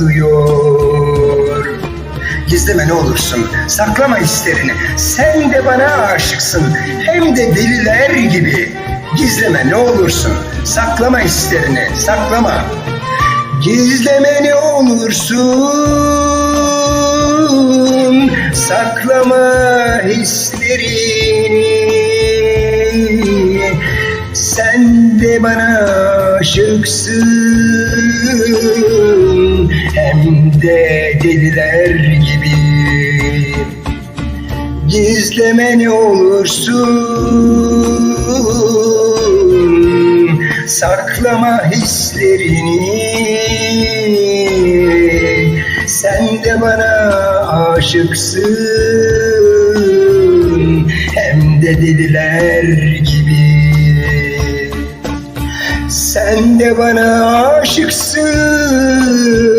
saklıyor Gizleme ne olursun, saklama hislerini. Sen de bana aşıksın, hem de deliler gibi. Gizleme ne olursun, saklama hislerini, saklama. Gizleme ne olursun, saklama hislerini. Sen de bana aşıksın Hem de deliler gibi. Gizleme ne olursun. Saklama hislerini. Sen de bana aşıksın. Hem de deliler gibi. Sen de bana aşıksın